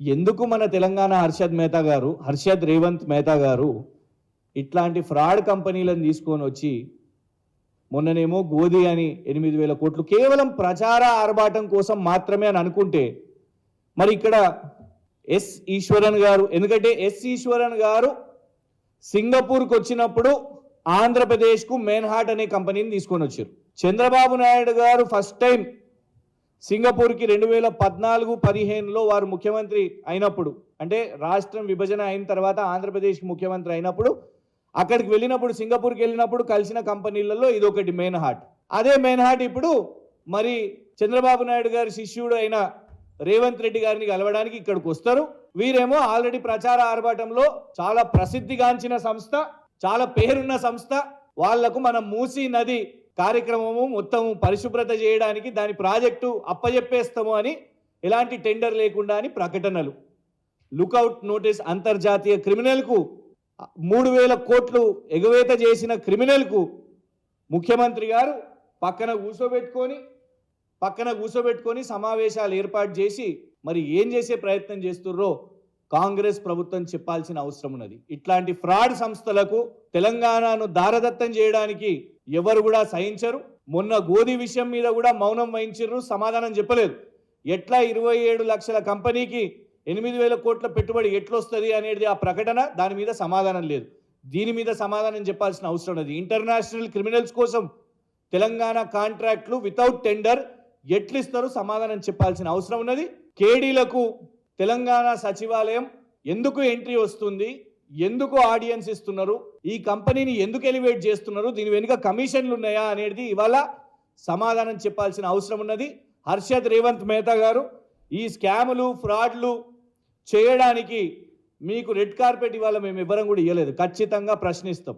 ఎందుకు మన తెలంగాణ హర్షద్ మేహతా గారు హర్షద్ రేవంత్ మేహతా గారు ఇట్లాంటి ఫ్రాడ్ కంపెనీలను తీసుకొని వచ్చి మొన్ననేమో గోధి అని ఎనిమిది వేల కోట్లు కేవలం ప్రచార ఆర్భాటం కోసం మాత్రమే అని అనుకుంటే మరి ఇక్కడ ఎస్ ఈశ్వరన్ గారు ఎందుకంటే ఎస్ ఈశ్వరన్ గారు సింగపూర్కి వచ్చినప్పుడు ఆంధ్రప్రదేశ్కు మెయిన్హార్ట్ అనే కంపెనీని తీసుకొని వచ్చారు. చంద్రబాబు నాయుడు గారు ఫస్ట్ టైం సింగపూర్కి రెండు వేల పద్నాలుగు పదిహేనులో వారు ముఖ్యమంత్రి అయినప్పుడు అంటే రాష్ట్రం విభజన అయిన తర్వాత ఆంధ్రప్రదేశ్ ముఖ్యమంత్రి అయినప్పుడు అక్కడికి వెళ్ళినప్పుడు సింగపూర్కి వెళ్ళినప్పుడు కలిసిన కంపెనీలలో ఇది ఒకటి మెయిన్ హార్ట్. అదే మెయిన్ హార్ట్ ఇప్పుడు మరి చంద్రబాబు నాయుడు గారి శిష్యుడు అయిన రేవంత్ రెడ్డి గారిని కలవడానికి ఇక్కడికి వస్తారు. వీరేమో ఆల్రెడీ ప్రచార ఆర్భాటంలో చాలా ప్రసిద్ధిగాంచిన సంస్థ చాలా పేరున్న సంస్థ. వాళ్ళకు మనం మూసీ నది కార్యక్రమము మొత్తం పరిశుభ్రత చేయడానికి దాని ప్రాజెక్టు అప్పజెప్పేస్తాము అని ఎలాంటి టెండర్ లేకుండా అని ప్రకటనలు. లుకౌట్ నోటీస్ అంతర్జాతీయ క్రిమినల్కు మూడు వేల కోట్లు ఎగవేత చేసిన క్రిమినల్కు ముఖ్యమంత్రి గారు పక్కన కూర్చోబెట్టుకొని పక్కన కూర్చోబెట్టుకొని సమావేశాలు ఏర్పాటు చేసి మరి ఏం చేసే ప్రయత్నం చేస్తుర్రో కాంగ్రెస్ ప్రభుత్వం చెప్పాల్సిన అవసరం ఉన్నది. ఇట్లాంటి ఫ్రాడ్ సంస్థలకు తెలంగాణను దారదత్తం చేయడానికి ఎవరు కూడా సహించరు. మొన్న గోధి విషయం మీద కూడా మౌనం వహించరు సమాధానం చెప్పలేదు. ఎట్లా ఇరవై ఏడు లక్షల కంపెనీకి ఎనిమిది వేల కోట్ల పెట్టుబడి ఎట్లొస్తుంది అనేది ఆ ప్రకటన దాని మీద సమాధానం లేదు. దీని మీద సమాధానం చెప్పాల్సిన అవసరం ఉన్నది ఇంటర్నేషనల్ క్రిమినల్స్ కోసం తెలంగాణ కాంట్రాక్ట్లు వితౌట్ టెండర్ ఎట్లిస్తారు సమాధానం చెప్పాల్సిన అవసరం ఉన్నది. కేడీలకు తెలంగాణ సచివాలయం ఎందుకు ఎంట్రీ వస్తుంది? ఎందుకు ఆడియన్స్ ఇస్తున్నారు? ఈ కంపెనీని ఎందుకు ఎలివేట్ చేస్తున్నారు? దీని వెనుక కమిషన్లు ఉన్నాయా అనేది ఇవాళ సమాధానం చెప్పాల్సిన అవసరం ఉన్నది. హర్షద్ రేవంత్ మేహతా గారు ఈ స్కాములు ఫ్రాడ్లు చేయడానికి మీకు రెడ్ కార్పెట్ ఇవాళ మేము ఇవ్వడం కూడా ఇవ్వలేదు ఖచ్చితంగా ప్రశ్నిస్తాం.